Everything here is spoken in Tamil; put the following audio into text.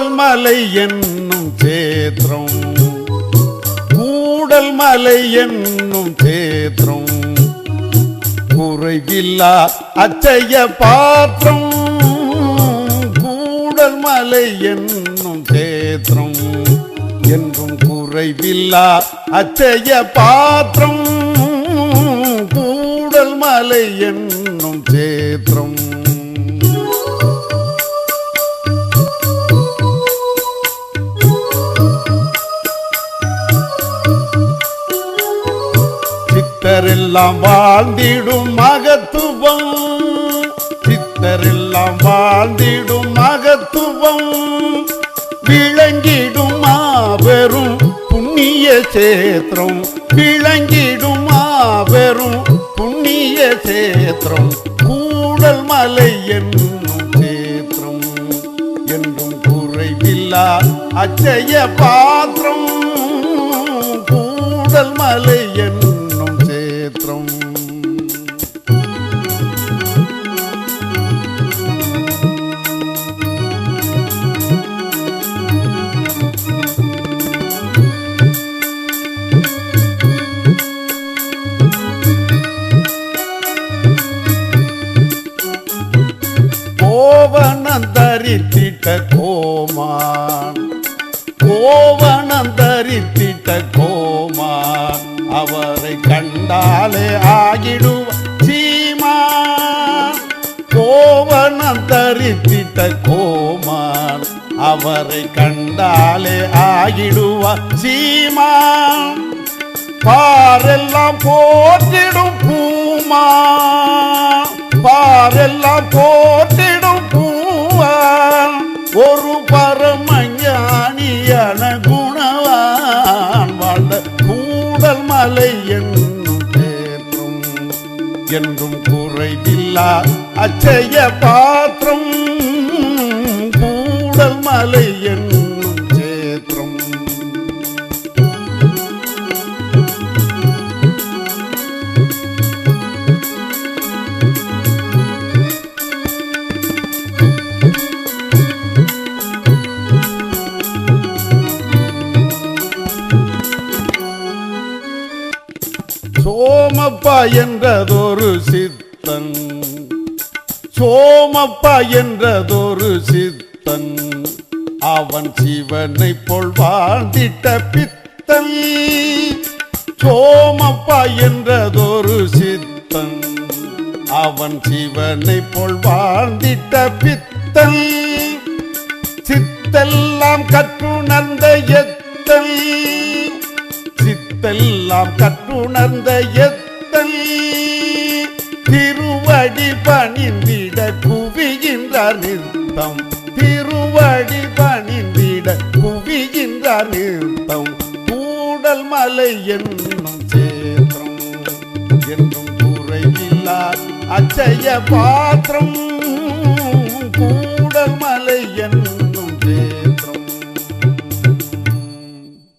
கூடல் மலை என்னும் சேத்திரம் கூடல் மலை என்னும் சேத்திரம் குறைவில்லா அச்சைய பாத்திரம் கூடல் மலை என்னும் சேத்திரம் என்றும் குறைவில்லா அச்சைய பாத்திரம் கூடல் மலை என்னும் சேத்திரம் சித்தரெல்லாம் வாழ்ந்திடும் மகத்துவம். சித்தரெல்லாம் வாழ்ந்திடும் மகத்துவம். விளங்கிடும் மாபெரும் புண்ணிய சேத்திரம். விளங்கிடும் மாபெரும் புண்ணிய சேத்திரம். கூடல் மலை என்னும் சேத்திரம். என்றும் குறைவில்லா அச்சய பாத்திரம். கூடல் மலை கோவணம் தரித்திட்ட கோமான். கோவணம் தரித்திட்ட கோமான். அவரை கண்டாலே ஆகிடுவ சீமான். கோவணம் தரித்திட்ட கோமான். அவரை கண்டாலே ஆகிடுவ சீமான். பாரெல்லாம் போற்றிடும் பூமா பாரெல்லாம் போ என்றும் குறைவில்லா. அச்சய பாத்திரம் கூடல் மலை என்னும் சோமப்பா என்றதொரு சித்தன். சோமப்பா என்றதொரு சித்தன். அவன் சிவனை போல் வாழ்ந்திட்ட பித்தன். சோமப்பா என்றதொரு சித்தன். அவன் சிவனை போல் வாழ்ந்திட்ட பித்தன். சித்தெல்லாம் கற்றுணர்ந்த எத்தன். சித்தெல்லாம் கற்றுணர்ந்த எத்தல்? திருவடி பணிந்திட குவிகின்றார் நிறுத்தம் திருவடி பணிந்திட குவிகின்றார் நிறுத்தம் கூடல் மலை என்னும் சேத்திரம் என்றும் குறைவில்லார் அச்சய பாத்திரம்.